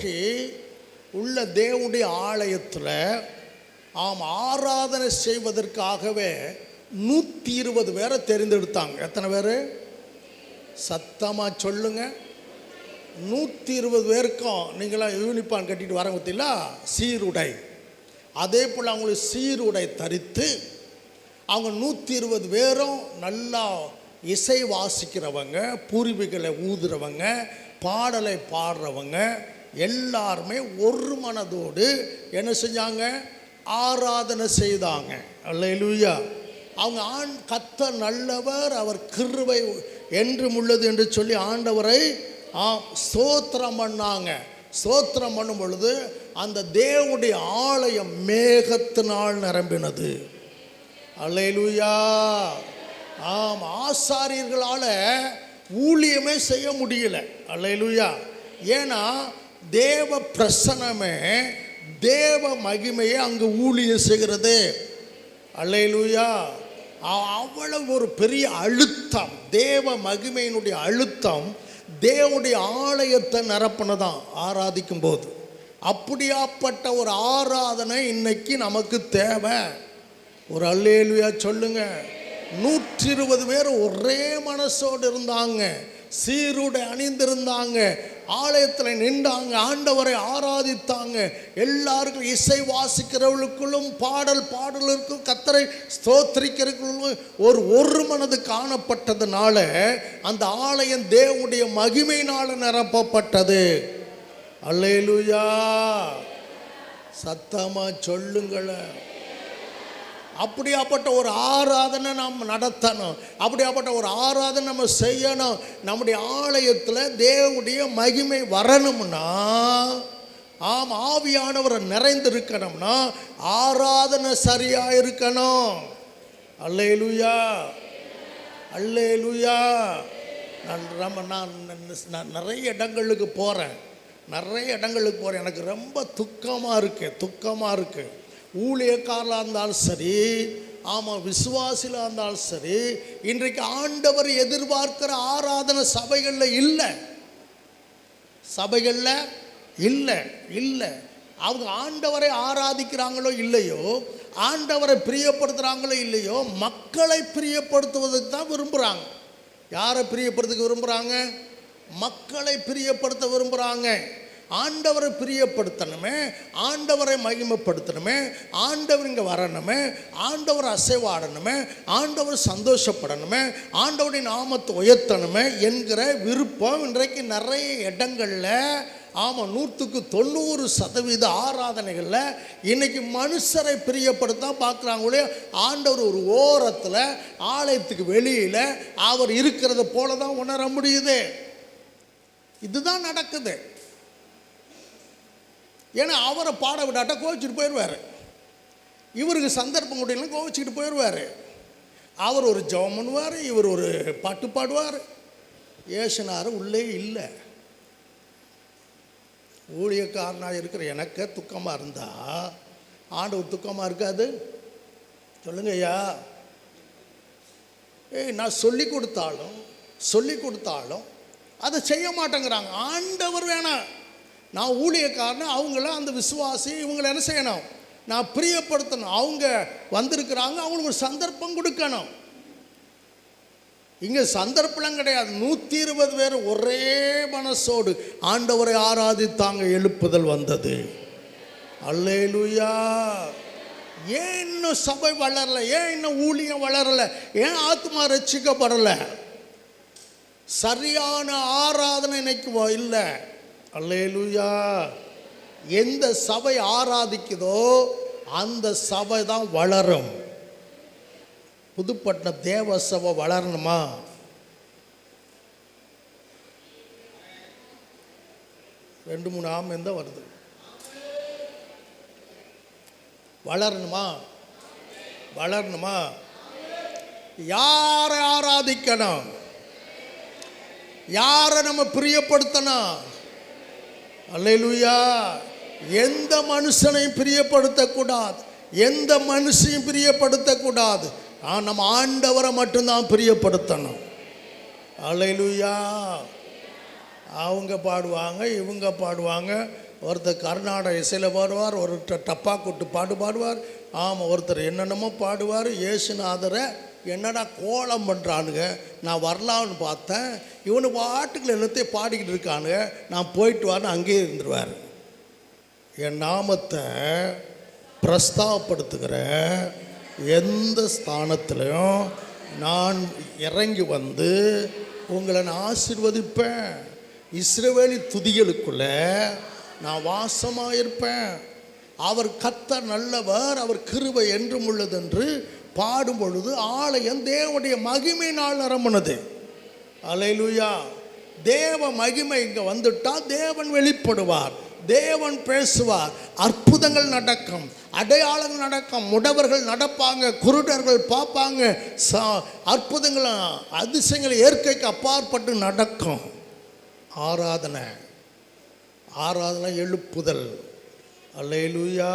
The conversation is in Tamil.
அன்றைக்கு உள்ள தேவனுடைய ஆலயத்தில் ஆம் ஆராதனை செய்வதற்காகவே நூற்றி இருபது பேரை தெரிந்தெடுத்தாங்க. எத்தனை பேர்? சத்தமாக சொல்லுங்க. நூற்றி இருபது பேருக்கும் நீங்களாம் யூனிஃபார்ம் கட்டிட்டு வர பார்த்தீங்களா சீருடை அதே போல் அவங்களுக்கு சீருடை தரித்து அவங்க நூற்றி இருபது பேரும் நல்லா இசை வாசிக்கிறவங்க பூர்வீகளை ஊதுறவங்க பாடலை பாடுறவங்க எல்லாருமே ஒரு மனதோடு என்ன செஞ்சாங்க? ஆராதனை செய்தாங்க. அல்லேலூயா. அவங்க ஆண் கத்த நல்லவர் அவர் கிருவை என்றும் உள்ளது என்று சொல்லி ஆண்டவரை சோத்திரம் பண்ணாங்க. சோத்திரம் பண்ணும் பொழுது அந்த தேவனுடைய ஆலயம் மேகத்தினால் நிரம்பினது. அல்லையா ஆம் ஆசாரியர்களால் ஊழியமே செய்ய முடியல. அல்லையா ஏன்னா தேவ பிரசனமே தேவ மகிமையை அங்கு ஊழியம் செய்கிறது. அல்லையிலூயா அவ்வளவு ஒரு பெரிய அழுத்தம். தேவ மகிமையினுடைய அழுத்தம் தேவனுடைய ஆலயத்தை நிரப்பினதான் ஆராதிக்கும் போது அப்படியாப்பட்ட ஒரு ஆராதனை இன்னைக்கு நமக்கு தேவை. ஒரு அல்லேலுயா சொல்லுங்க. நூற்றி இருபது பேர் ஒரே மனசோடு இருந்தாங்க. சீருடை அணிந்திருந்தாங்க. ஆலயத்தில் நின்றாங்க ஆண்டவரை ஆராதித்தாங்க. எல்லாருக்கும் இசை வாசிக்கிறவர்களுக்குள்ளும் பாடல் பாடலுக்கும் கத்தரை ஸ்தோத்திரிக்கிறவர்களுக்கும் ஒரு ஒரு மனது காணப்பட்டதுனால அந்த ஆலயம் தேவனுடைய மகிமையினால் நிரப்பப்பட்டது. அல்லேலுயா. சத்தமாக சொல்லுங்களேன். அப்படியாப்பட்ட ஒரு ஆராதனை நாம் நடத்தணும். அப்படியாப்பட்ட ஒரு ஆராதனை நம்ம செய்யணும். நம்முடைய ஆலயத்தில் தேவனுடைய மகிமை வரணும்னா ஆம் ஆவியானவரை நிறைந்திருக்கணும்னா ஆராதனை சரியாக இருக்கணும். அல்லேலூயா. அல்லேலூயா. நான் ரொம்ப நான் நான் நிறைய இடங்களுக்கு போகிறேன் நிறைய இடங்களுக்கு போகிறேன் எனக்கு ரொம்ப துக்கமாக இருக்குது துக்கமாக இருக்குது ஊழியக்காரலாக இருந்தாலும் சரி ஆமாம் விசுவாசிலாக இருந்தாலும் சரி இன்றைக்கு ஆண்டவர் எதிர்பார்க்கிற ஆராதனை சபைகளில் இல்லை. சபைகளில் இல்லை இல்லை. அவங்க ஆண்டவரை ஆராதிக்கிறாங்களோ இல்லையோ ஆண்டவரை பிரியப்படுத்துகிறாங்களோ இல்லையோ மக்களை பிரியப்படுத்துவதற்கு தான் விரும்புகிறாங்க யாரை பிரியப்படுத்துக்க விரும்புகிறாங்க மக்களை பிரியப்படுத்த விரும்புகிறாங்க ஆண்டவரை பிரியப்படுத்தணுமே ஆண்டவரை மகிமைப்படுத்தணுமே ஆண்டவர் இங்கே வரணுமே ஆண்டவர் அசைவாடணுமே ஆண்டவர் சந்தோஷப்படணுமே ஆண்டவருடைய நாமத்தை உயர்த்தணுமே என்கிற விருப்பம் இன்றைக்கு நிறைய இடங்களில் ஆமாம் நூற்றுக்கு தொண்ணூறு சதவீத ஆராதனைகளில் இன்றைக்கி மனுஷரை பிரியப்படுத்தா பார்க்குறாங்களே ஆண்டவர் ஒரு ஓரத்தில் ஆலயத்துக்கு வெளியில் அவர் இருக்கிறத போல தான் உணர முடியுது. இதுதான் நடக்குது. ஏன்னா அவரை பாட விடாட்டா கோவிச்சுட்டு போயிடுவார். இவருக்கு சந்தர்ப்பம் கூட்டிலாம் கோவிச்சுக்கிட்டு போயிடுவார். அவர் ஒரு ஜெபம் பண்ணுவார் இவர் ஒரு பாட்டு பாடுவார். ஏசனார் உள்ளே இல்லை. ஊழியக்காரனாக இருக்கிற எனக்கு துக்கமாக இருந்தால் ஆண்டவர் துக்கமாக இருக்காது? சொல்லுங்க ஐயா. ஏய் நான் சொல்லி கொடுத்தாலும் சொல்லி கொடுத்தாலும் அதை செய்ய மாட்டேங்கிறாங்க. ஆண்டவர் வேணாம். நான் ஊழியக்காரன் அவங்கள அந்த விசுவாசி இவங்களை என்ன செய்யணும்? நான் பிரியப்படுத்தணும். அவங்க வந்திருக்கிறாங்க அவங்களுக்கு ஒரு சந்தர்ப்பம் கொடுக்கணும். இங்கே சந்தர்ப்பம் கிடையாது. நூற்றி இருபது பேர் ஒரே மனசோடு ஆண்டவரை ஆராதித்தாங்க எழுப்புதல் வந்தது. அல்லேலுயா. ஏன் இன்னும் சபை வளரல? ஏன் இன்னும் ஊழியம் வளரல? ஏன் ஆத்மா ரட்சிக்கப்படலை? சரியான ஆராதனை இன்னைக்கு இல்லை. அல்லேலூயா. எந்த சபை ஆராதிக்குதோ அந்த சபை தான் வளரும். புதுப்பட்டின தேவ சபை வளரணுமா? ரெண்டு மூணு ஆமம் தான் வருது. வளரணுமா? வளரணுமா? யாரை ஆராதிக்கணும்? யாரை நம்ம பிரியப்படுத்தணும்? அல்லையா எந்த மனுஷனையும் பிரியப்படுத்தக்கூடாது. எந்த மனுஷையும் பிரியப்படுத்தக்கூடாது. ஆனால் நம்ம ஆண்டவரை மட்டும்தான் பிரியப்படுத்தணும். அலையிலுயா அவங்க பாடுவாங்க இவங்க பாடுவாங்க. ஒருத்தர் கர்நாடக இசையில் பாடுவார் ஒருத்தர் டப்பா கொட்டு பாடு பாடுவார். ஆமாம் ஒருத்தர் என்னென்னமோ பாடுவார். இயேசுநாதரை என்னடா கோலம் பண்ணுறானுங்க நான் வரலாம்னு பார்த்தேன். இவனு பாட்டுக்குள்ள எல்லாத்தையும் பாடிக்கிட்டு இருக்கானுங்க. நான் போயிட்டு வரேன்னு அங்கேயே இருந்துருவார். என் நாமத்தை பிரஸ்தாபப்படுத்துகிற எந்த ஸ்தானத்திலையும் நான் இறங்கி வந்து உங்களை நான் ஆசிர்வதிப்பேன். இஸ்ரவேலி துதிகளுக்குள்ளே நான் வாசமாக இருப்பேன் அவர் கத்த நல்லவர் அவர் கிருபை என்றும் உள்ளதென்று பாடும் பொழுது ஆலயம் தேவனுடைய மகிமையினால் நிரம்பினது. அலையிலுயா தேவ மகிமை இங்கே வந்துட்டால் தேவன் வெளிப்படுவார் தேவன் பேசுவார். அற்புதங்கள் நடக்கும் அடையாளங்கள் நடக்கும் முடவர்கள் நடப்பாங்க குருடர்கள் பார்ப்பாங்க. சா அற்புதங்கள் அதிசயங்கள் இயற்கைக்கு அப்பாற்பட்டு நடக்கும். ஆராதனை ஆராதனை எழுப்புதல். அல்லேலூயா